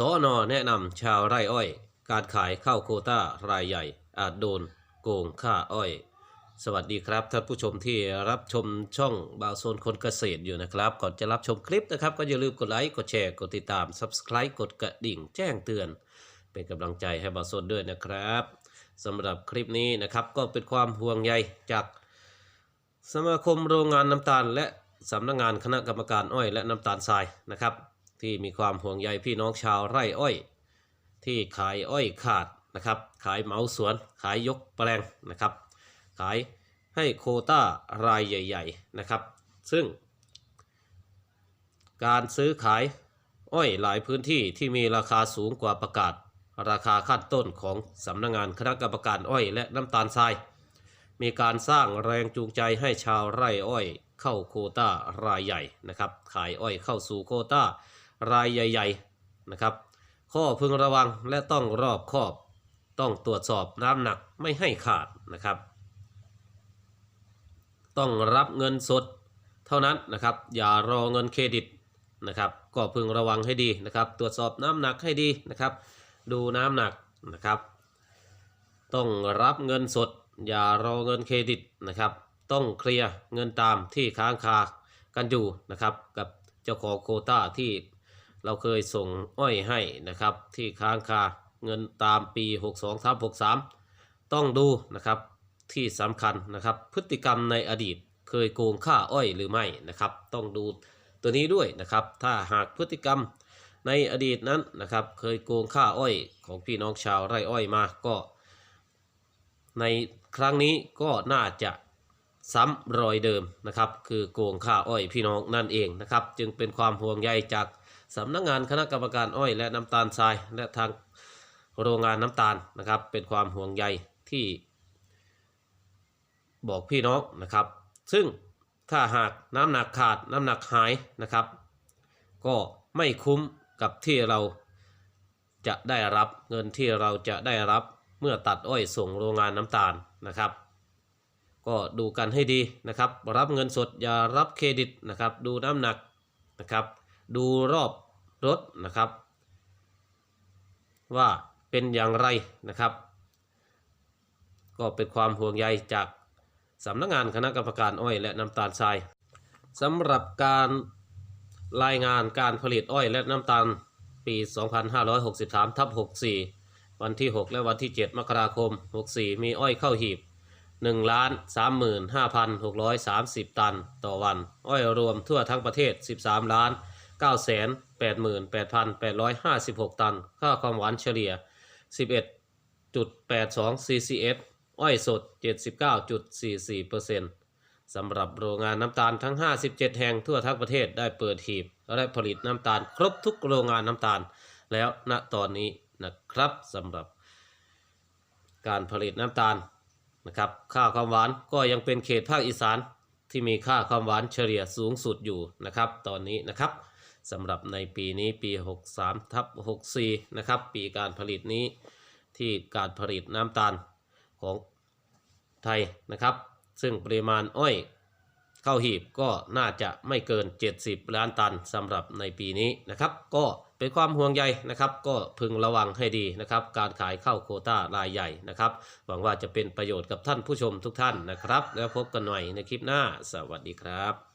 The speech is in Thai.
สอนอแนะนำชาวไร่อ้อย การขายข้าวโคต้ารายใหญ่ อาจโดนโกงค่าอ้อย สวัสดีครับท่านผู้ชมที่รับชมช่องบาวโซนคนเกษตรอยู่นะครับ ก่อนจะรับชมคลิปนะครับ ก็อย่าลืมกดไลค์กดแชร์กดติดตาม Subscribe กดกระดิ่งแจ้งเตือน เป็นกำลังใจให้บาวโซนด้วยนะครับสำหรับคลิปนี้นะครับก็เป็นความห่วงใยจากสมาคมโรงงานน้ำตาล และสำนักงานคณะกรรมการอ้อยและน้ำตาลทรายนะครับ ที่มีความห่วงใยพี่น้องชาวไร่อ้อย ที่ขายอ้อยขาดนะครับ ขายเหมาสวน ขายยกแปลงนะครับ ขายให้โคต้ารายใหญ่ ๆนะครับ ซึ่ง การซื้อขายอ้อยหลายพื้นที่ที่มีราคาสูงกว่าประกาศ ราคาขั้นต้นของสำนักงานคณะกรรมการอ้อยและน้ำตาลทราย มีการสร้างแรงจูงใจให้ชาวไร่อ้อยเข้าโคต้ารายใหญ่นะครับ ขายอ้อยเข้าสู่โคต้า รายใหญ่ ๆนะครับ ข้อพึงระวังและต้องรอบคอบ ต้องตรวจสอบน้ำหนักไม่ให้ขาดนะครับ ต้องรับเงินสดเท่านั้นนะครับ อย่ารอเงินเครดิตนะครับก็พึงระวังให้ดีนะครับ ตรวจสอบน้ำหนักให้ดีนะครับ ดูน้ำหนักนะครับ ต้องรับเงินสด อย่ารอเงินเครดิตนะครับ ต้องเคลียร์เงินตามที่ค้างคากันอยู่นะครับ กับเจ้าของโคต้าที่ เราเคยส่งอ้อยให้นะครับ ที่ค้างคาเงินตามปี 62 3 63 ต้องดูนะครับที่สำคัญนะครับ พฤติกรรมในอดีตเคยโกงค่าอ้อยหรือไม่นะครับ ต้องดูตัวนี้ด้วยนะครับ ถ้าหากพฤติกรรมในอดีตนั้นนะครับ เคยโกงค่าอ้อยของพี่น้องชาวไร่อ้อยมาก็ ในครั้งนี้ก็น่าจะซ้ำรอยเดิมนะครับ คือโกงค่าอ้อยพี่น้องนั่นเองนะครับ จึงเป็นความห่วงใยจาก สำนักงานคณะกรรมการอ้อย และน้ำตาลทราย และทางโรงงานน้ำตาลนะครับ เป็นความห่วงใยที่บอกพี่น้องนะครับ ซึ่งถ้าหากน้ำหนักขาดน้ำหนักหายนะครับ ก็ไม่คุ้มกับที่เราจะได้รับเงินที่เราจะได้รับเมื่อตัดอ้อยส่งโรงงานน้ำตาลนะครับ ก็ดูกันให้ดีนะครับ รับเงินสดอย่ารับเครดิตนะครับ ดูน้ำหนักนะครับ ดูรอบรถนะครับ ว่าเป็นอย่างไรนะครับ ก็เป็นความห่วงใยจากสำนักงานคณะกรรมการอ้อยและน้ำตาลทรายสำหรับการรายงานการผลิตอ้อยและน้ำตาลปี 2563ทับ64 วันที่ 6 และวันที่ 7 มกราคม 64 มีอ้อยเข้าหีบ1ล้าน35,630 ตันต่อวัน อ้อยรวมทั่วทั้งประเทศ 13 ล้าน 988,856 ตัน ค่าความหวานเฉลี่ย 11.82 CCS อ้อยสด 79.44%สำหรับโรงงานน้ำตาลทั้ง 57 แห่งทั่วทั้งประเทศได้เปิดหีบ และผลิตน้ำตาลครบทุกโรงงานน้ำตาลแล้วณตอนนี้นะครับสำหรับการผลิตน้ำตาลนะครับค่าความหวานก็ยังเป็นเขตภาคอีสานที่มีค่าความหวานเฉลี่ยสูงสุดอยู่นะครับ ตอนนี้นะครับ สำหรับในปีนี้ปี 63ทับ64 นะครับ ปีการผลิตนี้ที่การผลิตน้ำตาลของไทยนะครับ ซึ่งปริมาณอ้อยเข้าหีบก็น่าจะไม่เกิน 70 ล้านตันสำหรับในปีนี้นะครับ ก็เป็นความห่วงใยนะครับ ก็พึงระวังให้ดีนะครับ การขายเข้าโคต้ารายใหญ่นะครับ หวังว่าจะเป็นประโยชน์กับท่านผู้ชมทุกท่านนะครับ แล้วพบกันใหม่ในคลิปหน้า สวัสดีครับ